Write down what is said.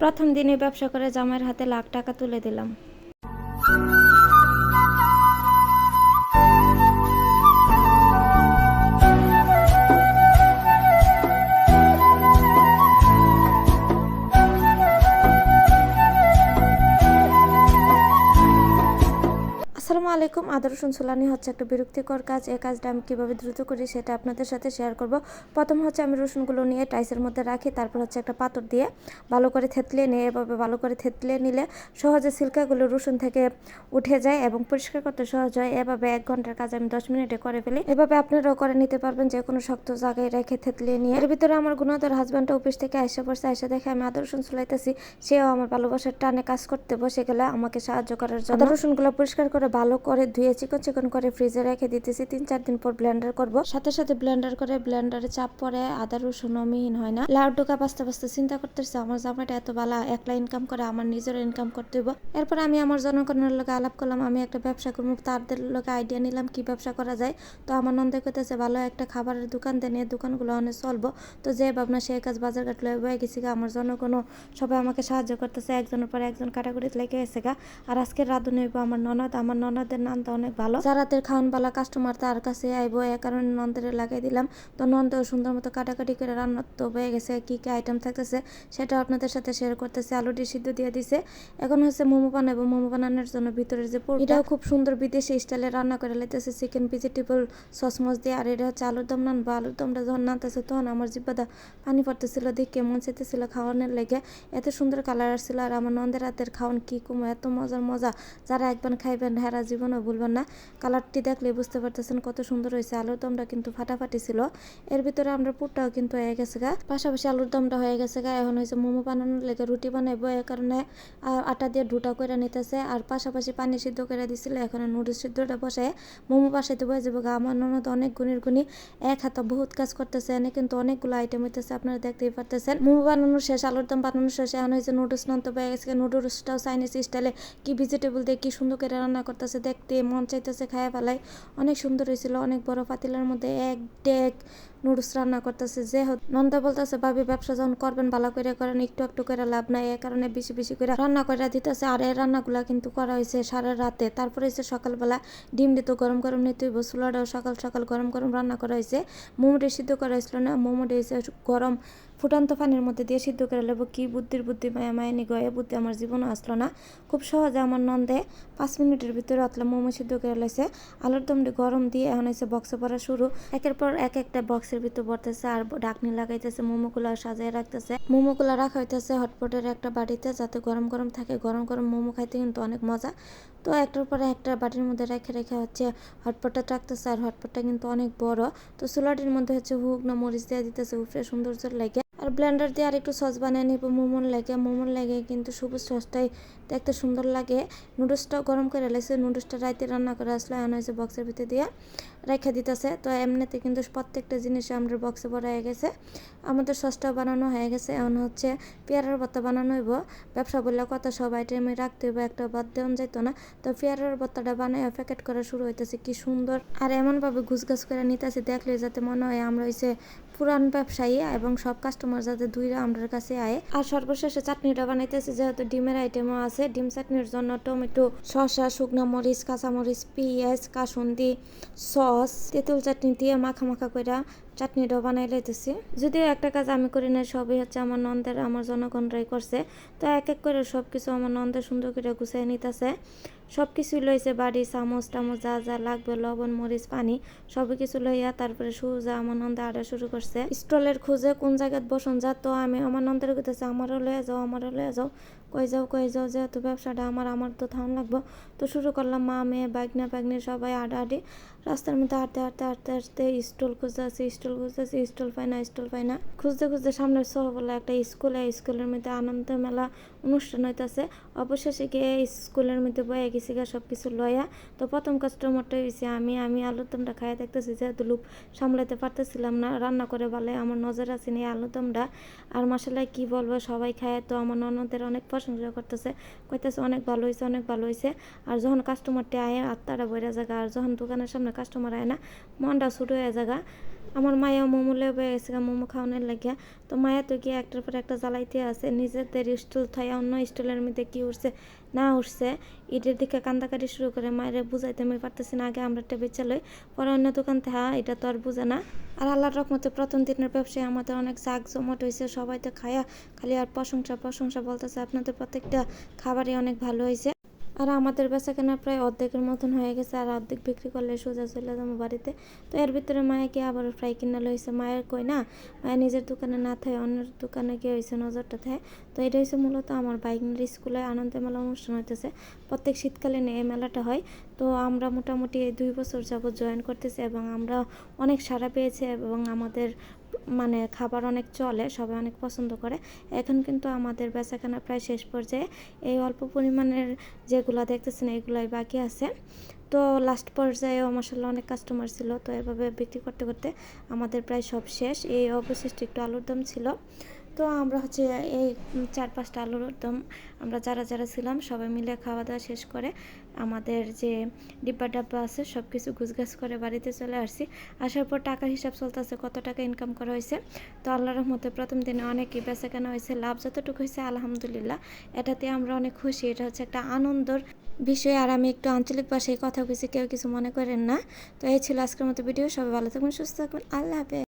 প্রথম দিনে ব্যবসা করে জামাইয়ের হাতে লাখ টাকা তুলে দিলাম। আলাইকুম আদর রসুন সুলানি হচ্ছে একটা বিরক্তিকর কাজ। এই কাজটা আমি কীভাবে দ্রুত করি সেটা আপনাদের সাথে শেয়ার করব। প্রথম হচ্ছে আমি রসুনগুলো নিয়ে টাইসের মধ্যে রাখি, তারপর হচ্ছে একটা পাথর দিয়ে ভালো করে থেতলিয়ে নিয়ে, এভাবে ভালো করে থেতলিয়ে নিলে সহজে সিল্কাগুলো রসুন থেকে উঠে যায় এবং পরিষ্কার করতে সহজ হয়। এভাবে এক ঘণ্টার কাজ আমি দশ মিনিটে করে ফেলি। এভাবে আপনারাও করে নিতে পারবেন যে কোনো শক্ত জায়গায় রেখে থেতলে নিয়ে। এর ভিতরে আমার গুণাদর হাজব্যান্ড অফিস থেকে আসে পড়ছে এসে দেখে আমি আদর রসুন চুলাইতেছি। সেও আমার ভালোবাসার টানে কাজ করতে বসে গেলে আমাকে সাহায্য করার জন্য। আদা রসুনগুলো পরিষ্কার করে ভালো করে ধুয়ে চিকন চিকন করে ফ্রিজে রেখে দিতেছি। তিন, চার দিন পর ব্লেন্ডার করব। সাথে সাথে ব্লেন্ডার করে ব্লেন্ডারে চাপ পরে আদা, রসুন মিহিন হয় না। লাউ ডোকা বাঁচতে বাঁচতে চিন্তা করতেছে, আমার জামাইটা এত বালা, একলা ইনকাম করে আমার নিজের ইনকাম করতে হইব। এরপর আমি আমার জনগণের লোকে আলাপ করলাম, আমি একটা ব্যবসা করব, তাদের লোকে আইডিয়া নিলাম কি ব্যবসা করা যায়। তো আমার নন্দে করতেছে ভালো একটা খাবারের দোকান দেন এই দোকানগুলো অনেক চলবো। তো যে ভাবনা, সে কাজ বাজার ঘাট লয়ে বয়ে গেছি গা। আমার জনগণও সবাই আমাকে সাহায্য করতেছে, একজনের পর একজন কাটাকুটি লেগে গেছে গা। আর আজকে রাধুনি হইব আমার ননদ, আমার ননদের তো অনেক ভালো। যারাদের খাওয়ান বালা কাস্টমার তার কাছে আইবো, এ কারণে নন্দের লাগাই দিলাম। তো নন্দেও সুন্দর মতো কাটাকাটি করে রান্না তো হয়ে গেছে, কি কি আইটেম থাকতেছে সেটা আপনাদের সাথে শেয়ার করতেছে। আলুটি সিদ্ধ দিয়ে দিছে। এখন হচ্ছে মোমো বানাবো। মোমো বানানোর জন্য ভিতরের যে এটাও খুব সুন্দর বিদেশি স্টাইলে রান্না করে লাইতেছে। চিকেন ভেজিটেবল সসমস দিয়ে। আর এটা হচ্ছে আলুর দম নান বা আলুর দমটা যখন নানতেছে তখন আমার জিব্বাদা পানি পড়তেছিল, দেখে মন চাইতেছিল খাওয়ানোর লেগে। এত সুন্দর কালার আসছিল। আর আমার নন্দের রাতের খাওয়ান কি কুমো, এত মজার মজা। যারা একবার খাইবেন, হেরা জীবনও ভুলবেন না। কালারটি দেখলে বুঝতে পারতেছেন কত সুন্দর হয়েছে। আলুর দমটা কিন্তু ফাটাফাটি ছিল। এর ভিতরে আমরা পুরটাও কিন্তু হয়ে গেছে গা। পাশাপাশি আলুর দমটা হয়ে গেছে গা। এখন হয়েছে মোমো বানানোর লেগে রুটি বানাইবো। এ কারণে আটা দিয়ে ডুটা করে নিতেছে। আর পাশাপাশি পানি সিদ্ধ করে দিছিল। এখন নুডলস সিদ্ধটা বসায় মোমো বাসাইতে বয়ে যাব গা। আমার ননদ অনেক গুণের গুণী। এক হাতে বহুত কাজ করতেছে। এনে কিন্তু অনেকগুলো আইটেম হইতেছে। আপনারা দেখতেই পারতেছেন। মোমো বানানোর শেষ, আলুর দম বানানোর শেষ। এখন হয়েছে নুডলস নানতে বয়ে গেছে নুডলসটাও চাইনিজ স্টাইলে কি ভেজিটেবল দিয়ে কি সুন্দর করে রান্না করতেছে দেখতে মন চাইতেছে খায় ফেলায় অনেক সুন্দর হয়েছিল অনেক বড় পাতিলের মধ্যে এক ডেক নুডলস রান্না করতেছে যে নন্দা বলতেছে, ভাবি, ব্যবসা যখন করবেন, ভালো করে করেন, একটু একটু করে লাভ নাই এ কারণে বেশি বেশি করে রান্না করে দিতেছে। আর এই রান্নাগুলা কিন্তু করা হয়েছে সারা রাতে। তারপরে হয়েছে সকালবেলা ডিম দিত, গরম গরম নিতে হইব, চুলাটাও সকাল সকাল গরম গরম রান্না করা হয়েছে। মোমোটা সিদ্ধ করা হয়েছিল না, মোমোটা হয়েছে গরম ফুটান্ত পানির মধ্যে দিয়ে সিদ্ধ করে নেব। কি বুদ্ধির বুদ্ধি মায়া মায়ানি গয়ে বুদ্ধি আমার জীবনে আসলো না। খুব সহজে আমার নন্দে পাঁচ মিনিটের ভিতরে অতলা মোমো সিদ্ধ করে লাইছে আলুর দমটি গরম দিয়ে এখন হয়েছে বক্সে পড়া শুরু। একের পর এক একটা বক্সের ভিতর পড়তেছে আর ডাকনি লাগাইতেছে, মোমোগুলো সাজিয়ে রাখতেছে। মোমোগুলো রাখা হইতেছে হটপটের একটা বাড়িতে যাতে গরম গরম থাকে। গরম গরম মোমো খাইতে কিন্তু অনেক মজা। তো একটার পরে একটা বাটির মধ্যে রেখে রেখে হচ্ছে হটপটটা রাখতেছে আর হটপটটা কিন্তু অনেক বড়। তো চুলাটির মধ্যে হচ্ছে হুক না মরিচ দিয়ে দিতেছে উপরে সৌন্দর্য লাগে। আর ব্লেন্ডার দিয়ে আর একটু সস বানিয়ে নিব মোমোর লাগে। মোমোর লাগে কিন্তু সবুজ সসটাই দেখতে সুন্দর লাগে। নুডলসটাও গরম করে লেছে নুডলসটা রাইতে রান্না করে আসলে, আনা হয়েছে বক্সের ভিতরে দিয়ে। রেখে দিতেছে। তো এমনিতে কিন্তু প্রত্যেকটা জিনিস আমরা বক্সে ভরা হয়ে গেছে। আমাদের সসটাও বানানো হয়ে গেছে। এখন হচ্ছে পেয়ারার ভর্তা বানানো হইব। ব্যবসা বললে কত সব আইটেমে রাখতে হইব, একটা বাদ দেওয়া যেত না। তো পেয়ারার ভর্তাটা বানায় প্যাকেট করা শুরু হইতেছে, কি সুন্দর। আর এমনভাবে ঘুষঘাস করে নিতেছি, দেখলে যাতে মনে হয় আমরা হইছে পুরান ব্যবসায়ী এবং সব কাস্টমার যাতে দুইরা আমাদের কাছে আয়। আর সর্বশেষে চাটনিটা বানাইতেছি, যেহেতু ডিমের আইটেমও আছে। ডিম চাটনির জন্য টমেটো, শসা, শুকনো মরিচ, কাঁচামরিচ, পেঁয়াজ, কাসুন্দি, সস তেঁতুল চাটনি দিয়ে মাখা মাখা করে চাটনিটাও বানাই লাইতেছি। যদিও একটা কাজ আমি করি না সবই হচ্ছে আমার নন্দের, আমার জনগণরাই করছে। তো এক এক করে সব কিছু আমার নন্দের সুন্দর করে গুছিয়ে নিতেছে। সব কিছুই লইছে বাড়ি, চামচ টামচ যা যা লাগবে, লবণ, মরিচ, পানি সব কিছু লইয়া তারপরে সুজা আমার নন্দে আড়া শুরু করছে। স্টলের খুঁজে কোন জায়গায় বসন যা, তো আমি আমার নন্দের কইতেছে, আমারও লয়ে যাও, আমারও লয়ে যাও। কই যাও কই যাও, যেহেতু ব্যবসাটা আমার আমার তো থাউন লাগবো। তো শুরু করলাম মা, মেয়ে, বাগনা, বাগনি সবাই আডাআডি রাস্তার মধ্যে হাঁটতে হাঁটতে হাঁটতে হাঁটতে স্টল খুঁজতে আছি, স্টল খুঁজতে আছি স্টল পাই না, স্টল পাই না। খুঁজতে খুঁজতে সামনের শহরবেলা একটা স্কুলে স্কুলের মধ্যে আনন্দ মেলা অনুষ্ঠান হইতাছে। অবশেষে গিয়ে স্কুলের মধ্যে বয়ে গেছি গা সব কিছু লয়া তো প্রথম কাস্টমারটা হয়েছে আমি আমি আলুর দমটা খাইয়া দেখতেছি যেহেতু লুপ সামলাতে পারতেছিলাম না, রান্না করে বলে আমার নজর আছে নি আলুর দমটা আর মশলায় কি বলব, সবাই খায় তো আমার ননদের অনেক প্রশংসা করতেছে। কইতেছে অনেক ভালো হয়েছে অনেক ভালো হয়েছে আর যখন কাস্টমারটি আয় আত্মাটা বইরা জায়গা আর যখন দোকানের সামনে কাস্টমার আয় না, মনটা ছুট হয়ে জায়গা আমার মায়া মোমো লেবে গেছে মোমো খাওয়ানোর লাগিয়া। তো মায়া তো গিয়ে একটার পর একটা জ্বালাইতে আছে নিজেদের স্টুল থাই অন্য স্টুলের মধ্যে কি উঠছে, না উঠছে, ইটের দিকে কান্দাকাটি শুরু করে, মায়ের বুঝাইতে আমি পারতেছি না, আগে আমরা একটা বেচা পরে অন্য দোকান থেকে হ্যাঁ এটা তো আর বুঝে না। আর আল্লাহর রকমতে প্রথম দিনের ব্যবসায় আমাদের অনেক জাক জমট হয়েছে সবাই তো খায়া খালি আর প্রশংসা প্রশংসা বলতেছে, আপনাদের প্রত্যেকটা খাবারই অনেক ভালো হয়েছে আর আমাদের বেচা কেনা প্রায় অর্ধেকের মতন হয়ে গেছে, আর অর্ধেক বিক্রি করলে সোজা চলে যাব বাড়িতে। তো এর ভিতরে মায়াকে আবার ফ্রাই কিনা লইছে? মায়ের কই না? মায়ের নিজের দোকানে না থাকে অন্যের দোকানে গিয়ে হয়েছে নজরটা থাকে তো এটা হয়েছে মূলত আমার বাইক স্কুলে আনন্দ মেলা অনুষ্ঠান হইতেছে। প্রত্যেক শীতকালীন এই মেলাটা হয়। তো আমরা মোটামুটি দুই বছর যাবত জয়েন করতেছি এবং আমরা অনেক সাড়া পেয়েছি এবং আমাদের মানে খাবার অনেক চলে, সবাই অনেক পছন্দ করে। এখন কিন্তু আমাদের বেচাকেনা প্রায় শেষ পর্যায়ে। এই অল্প পরিমাণের যেগুলো দেখতেছেন, এগুলাই বাকি আছে। তো লাস্ট পর্যায়েও মাসাল্লাহ অনেক কাস্টমার ছিল, তো এভাবে বিক্রি করতে করতে আমাদের প্রায় সব শেষ। এই অবশিষ্ট একটু আলুর দম ছিল। তো আমরা হচ্ছে এই চার পাঁচটা আলুর দম আমরা যারা যারা ছিলাম সবাই মিলে খাওয়া দাওয়া শেষ করে আমাদের যে ডিব্বা ডাব্বা আছে সব কিছু গুছগাছ করে বাড়িতে চলে আসছি। আসার পর টাকার হিসাব চলতেছে কত টাকা ইনকাম করা হয়েছে। তো আল্লাহর রহমতে প্রথম দিনে অনেকই বেচা কেনা হয়েছে, লাভ যতটুকু হয়েছে আলহামদুলিল্লাহ। এটাতে আমরা অনেক খুশি, এটা হচ্ছে একটা আনন্দর বিষয়। আর আমি একটু আঞ্চলিক ভাষায় কথা বলছি, কেউ কিছু মনে করেন না। তো এই ছিল আজকের মতো ভিডিও, সবাই ভালো থাকুন সুস্থ থাকুন আল্লাহ হাফেজ।